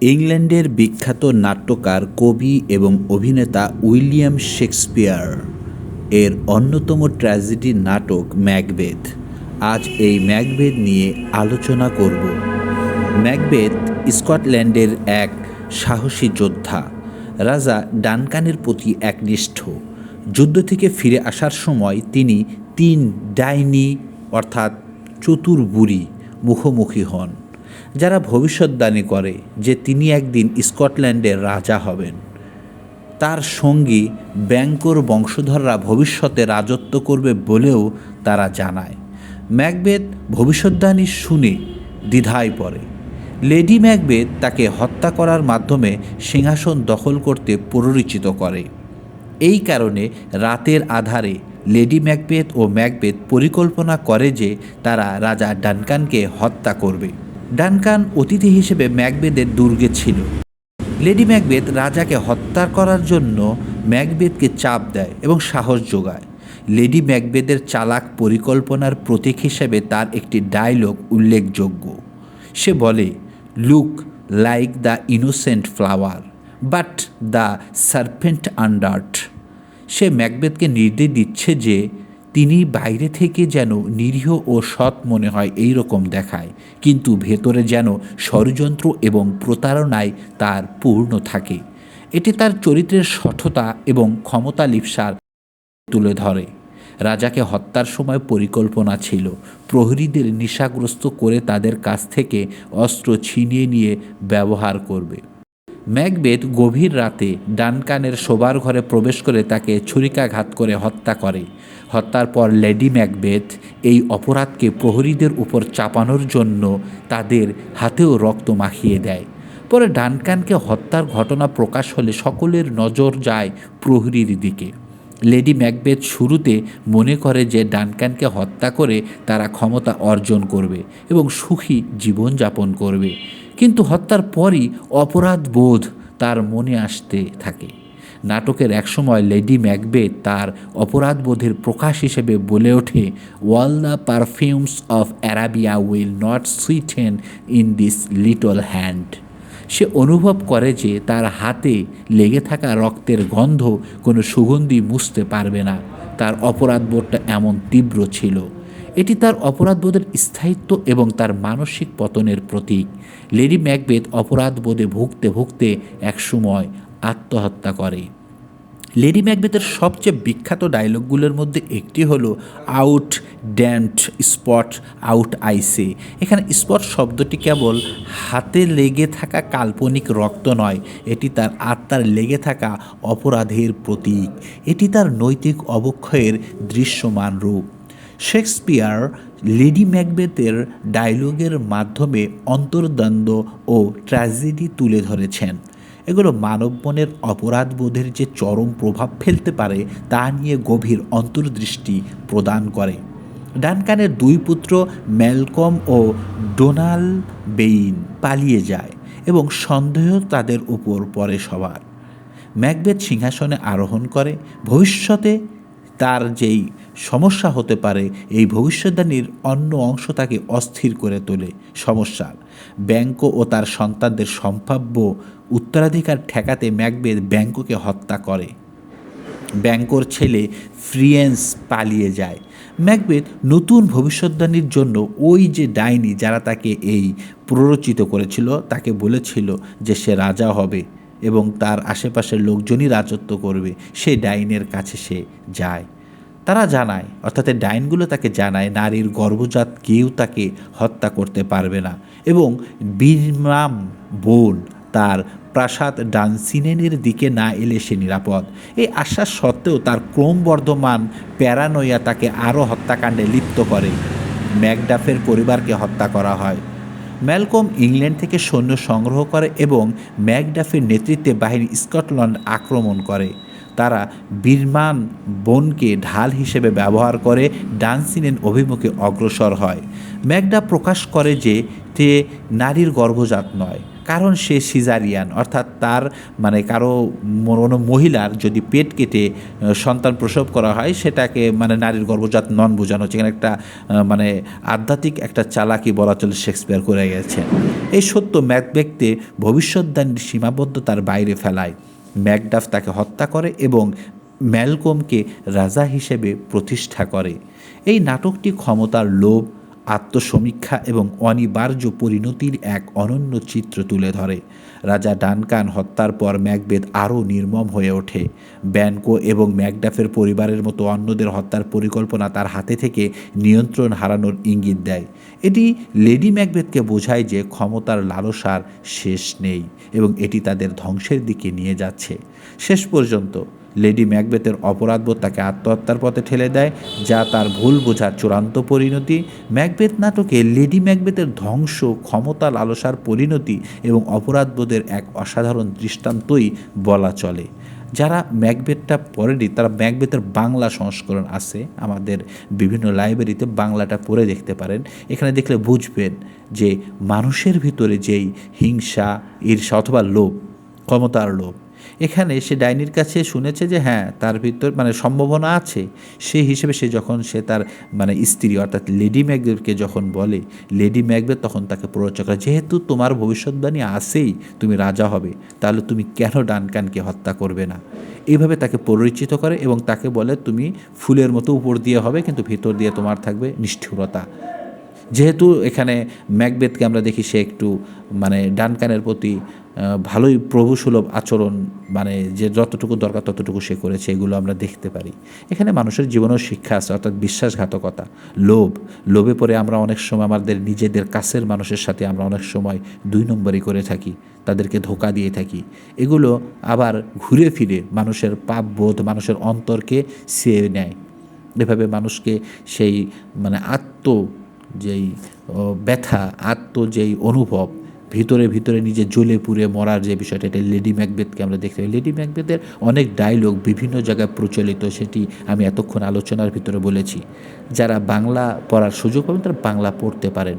ইংল্যান্ডের বিখ্যাত নাট্যকার, কবি এবং অভিনেতা উইলিয়াম শেক্সপিয়ার। এর অন্যতম ট্র্যাজেডি নাটক ম্যাকবেথ। আজ এই ম্যাকবেথ নিয়ে আলোচনা করব। ম্যাকবেথ স্কটল্যান্ডের এক সাহসী যোদ্ধা। রাজা ডানকানের প্রতি একনিষ্ঠ। যুদ্ধ থেকে ফিরে আসার সময় তিনি তিন ডাইনি, অর্থাৎ চতুর বুড়ি, মুখোমুখি হন। যারা ভবিষ্যৎবাণী করে যে তিনি একদিন স্কটল্যান্ডের রাজা হবেন। তার সঙ্গী ব্যাংকর বংশধররা ভবিষ্যতে রাজত্ব করবে বলেও তারা জানায়। ম্যাকবেথ ভবিষ্যৎবাণী শুনে দ্বিধায় পড়ে। লেডি ম্যাকবেথ তাকে হত্যা করার মাধ্যমে সিংহাসন দখল করতে প্ররোচিত করে। এই কারণে রাতের আধারে লেডি ম্যাকবেথ ও ম্যাকবেথ পরিকল্পনা করে যে তারা রাজা ডানকানকে হত্যা করবে। ডানকান অতিথি হিসেবে ম্যাকবেদের দুর্গে ছিল। লেডি ম্যাকবেদ রাজাকে হত্যা করার জন্য ম্যাকবেদকে চাপ দেয় এবং সাহস যোগায়। লেডি ম্যাকবেদের চালাক পরিকল্পনার প্রতীক হিসেবে তার একটি ডায়লগ উল্লেখযোগ্য। সে বলে, look like the innocent flower, but the serpent under't. সে ম্যাকবেদকে নির্দেশ দিচ্ছে যে তিনি বাইরে থেকে যেন নিরীহ ও সৎ মনে হয় এই রকম দেখায়, কিন্তু ভেতরে যেন ষড়যন্ত্র এবং প্রতারণায় তার পূর্ণ থাকে। এটি তার চরিত্রের সঠতা এবং ক্ষমতা লিপসার তুলে ধরে। রাজাকে হত্যার সময় পরিকল্পনা ছিল প্রহরীদের নিশাগ্রস্ত করে তাদের কাছ থেকে অস্ত্র ছিনিয়ে নিয়ে ব্যবহার করবে। ম্যাকবেথ গভীর রাতে ডানকানের শোবার ঘরে প্রবেশ করে তাকে ছুরিকাঘাত করে হত্যা করে। হত্যার পর লেডি ম্যাকবেথ এই অপরাধকে প্রহরীদের উপর চাপানোর জন্য তাদের হাতেও রক্ত মাখিয়ে দেয়। পরে ডানকানকে হত্যার ঘটনা প্রকাশ হলে সকলের নজর যায় প্রহরীর দিকে। লেডি ম্যাকবেথ শুরুতে মনে করে যে ডানকানকে হত্যা করে তারা ক্ষমতা অর্জন করবে এবং সুখী জীবনযাপন করবে। কিন্তু হত্যার পরই অপরাধ বোধ তার মনে আসতে থাকে। নাটকের একসময় লেডি ম্যাকবেথ তার অপরাধবোধের প্রকাশ হিসেবে বলে ওঠে all the perfumes of Arabia will not sweeten in this little hand সে অনুভব করে যে তার হাতে লেগে থাকা রক্তের গন্ধ কোনো সুগন্ধি মুছতে পারবে না। তার অপরাধবোধটা এমন তীব্র ছিল। এটি তার অপরাধবোধের স্থায়িত্ব এবং তার মানসিক পতনের প্রতীক। লেডি ম্যাকবেথ অপরাধবোধে ভুগতে ভুগতে একসময় আত্মহত্যা করে। লেডি ম্যাকবেথের সবচেয়ে বিখ্যাত ডায়লগগুলোর মধ্যে একটি হলো, আউট, ড্যান্ট, স্পট, আউট আইসে এখানে স্পট শব্দটি কেবল হাতে লেগে থাকা কাল্পনিক রক্ত নয়, এটি তার আত্মার লেগে থাকা অপরাধের প্রতীক। এটি তার নৈতিক অবক্ষয়ের দৃশ্যমান রূপ। শেক্সপিয়ার, লেডি ম্যাকবেথের ডায়লগের মাধ্যমে অন্তর্দ্বন্দ্ব ও ট্র্যাজেডি তুলে ধরেছেন। এগুলো মানব মনের অপরাধবোধের যে চরম প্রভাব ফেলতে পারে, তা নিয়ে গভীর অন্তর্দৃষ্টি প্রদান করে। ডানকানের দুই পুত্র ম্যালকম ও ডোনাল বেইন পালিয়ে যায় এবং সন্দেহ তাদের উপর পড়ে সবার। ম্যাকবেথ সিংহাসনে আরোহণ করে, ভবিষ্যতে তার যেই সমস্যা হতে পারে, এই ভবিষ্যদ্বাণীর অন্য অংশ তাকে অস্থির করে তোলে। সমস্যার ব্যাংক ও তার সন্তানদের সম্ভাব্য উত্তরাধিকার ঠেকাতে ম্যাকবেথ ব্যাংককে হত্যা করে। ব্যাংকর ছেলে ফ্রিয়েন্স পালিয়ে যায়। ম্যাকবেথ নতুন ভবিষ্যদ্বাণীর জন্য ওই যে ডাইনি যারা তাকে এই প্ররোচিত করেছিল, তাকে বলেছিল যে সে রাজা হবে এবং তার আশেপাশের লোকজনই রাজত্ব করবে, সে ডাইনের কাছে সে যায়। তারা জানায়, অর্থাৎ ডাইনগুলো তাকে জানায়, নারীর গর্ভজাত কেউ তাকে হত্যা করতে পারবে না। এবং বীরমাম বোন তার প্রাসাদ ডানসিনেনের দিকে না এলে সে নিরাপদ। এই আশ্বাস সত্ত্বেও তার ক্রমবর্ধমান প্যারানইয়া তাকে আরও হত্যাকাণ্ডে লিপ্ত করে। ম্যাকডাফের পরিবারকে হত্যা করা হয়। ম্যালকম ইংল্যান্ড থেকে সৈন্য সংগ্রহ করে এবং ম্যাকডাফের নেতৃত্বে বাহিনী স্কটল্যান্ড আক্রমণ করে। তারা বীরমান বনকে ঢাল হিসেবে ব্যবহার করে ডানসিনেন অভিমুখে অগ্রসর হয়। ম্যাকডা প্রকাশ করে যে তে নারীর গর্ভজাত নয়, কারণ সে সিজারিয়ান, অর্থাৎ তার মানে কারও কোনো মহিলার যদি পেট কেটে সন্তান প্রসব করা হয়, সেটাকে মানে নারীর গর্ভজাত নন বোঝানো হচ্ছে। এখানে একটা মানে আধ্যাত্মিক একটা চালাকি বলা চলে শেক্সপিয়ার করে গেছেন। এই সত্য ম্যাকবেকতে ভবিষ্যৎদানের সীমাবদ্ধতার বাইরে ফেলায়। ম্যাকডাফ তাকে হত্যা করে এবং ম্যালকমকে রাজা হিসেবে প্রতিষ্ঠা করে। এই নাটকটি ক্ষমতার লোভ আত্মসমীক্ষা এবং অনিবার্য পরিণতির এক অনন্য চিত্র তুলে ধরে। রাজা ডানকান হত্যার পর ম্যাকবেদ আরও নির্মম হয়ে ওঠে। ব্যানকো এবং ম্যাকডাফের পরিবারের মতো অন্যদের হত্যার পরিকল্পনা তার হাতে থেকে নিয়ন্ত্রণ হারানোর ইঙ্গিত দেয়। এটি লেডি ম্যাকবেদকে বোঝায় যে ক্ষমতার লালসার শেষ নেই এবং এটি তাদের ধ্বংসের দিকে নিয়ে যাচ্ছে। শেষ পর্যন্ত লেডি ম্যাকবেথের অপরাধবোধ তাকে আত্মহত্যার পথে ঠেলে দেয়, যা তার ভুল বোঝার চূড়ান্ত পরিণতি। ম্যাকবেথ নাটকে লেডি ম্যাকবেথের ধ্বংস, ক্ষমতা লালসার পরিণতি এবং অপরাধবোধের এক অসাধারণ দৃষ্টান্তই বলা চলে। যারা ম্যাকবেথটা পড়েনি, তারা ম্যাকবেথের বাংলা সংস্করণ আছে। আমাদের বিভিন্ন লাইব্রেরিতে বাংলাটা পড়ে দেখতে পারেন। এখানে দেখলে বুঝবেন যে মানুষের ভিতরে যেই হিংসা, ঈর্ষা অথবা লোভ, ক্ষমতার লোভ এখানে সে ডাইনির কাছে শুনেছে যে হ্যাঁ তার ভিতর মানে সম্ভাবনা আছে। সেই হিসেবে সে যখন সে তার মানে স্ত্রী অর্থাৎ লেডি ম্যাকবেথকে যখন বলে, লেডি ম্যাকবেথ তখন তাকে প্ররোচক করে, যেহেতু তোমার ভবিষ্যৎবাণী আছেই, তুমি রাজা হবে, তাহলে তুমি কেন ডানকানকে হত্যা করবে না? এইভাবে তাকে পরিচিত করে এবং তাকে বলে, তুমি ফুলের মতো উপর দিয়ে হবে, কিন্তু ভিতর দিয়ে তোমার থাকবে নিষ্ঠুরতা। যেহেতু এখানে ম্যাকবেথকে আমরা দেখি সে একটু মানে ডানকানের প্রতি ভালোই প্রভুসুলভ আচরণ মানে যে যতটুকু দরকার ততটুকু সে করেছে, এগুলো আমরা দেখতে পারি। এখানে মানুষের জীবনেও শিক্ষা আছে, অর্থাৎ বিশ্বাসঘাতকতা, লোভ। লোভে পরে আমরা অনেক সময় আমাদের নিজেদের কাছের মানুষের সাথে আমরা অনেক সময় দুই নম্বরই করে থাকি, তাদেরকে ধোকা দিয়ে থাকি। এগুলো আবার ঘুরে ফিরে মানুষের পাপ বোধ মানুষের অন্তরকে ছেয়ে নেয়। এভাবে মানুষকে সেই মানে আত্ম যেই ব্যথা, আত্ম যেই অনুভব ভিতরে ভিতরে নিজে জ্বলে পুড়ে মরার যে বিষয়টা, এটা লেডি ম্যাকবেথকে আমরা দেখতে পাই। লেডি ম্যাকবেথের অনেক ডায়লগ বিভিন্ন জায়গায় প্রচলিত, সেটি আমি এতক্ষণ আলোচনার ভিতরে বলেছি। যারা বাংলা পড়ার সুযোগ পাবেন, তারা বাংলা পড়তে পারেন।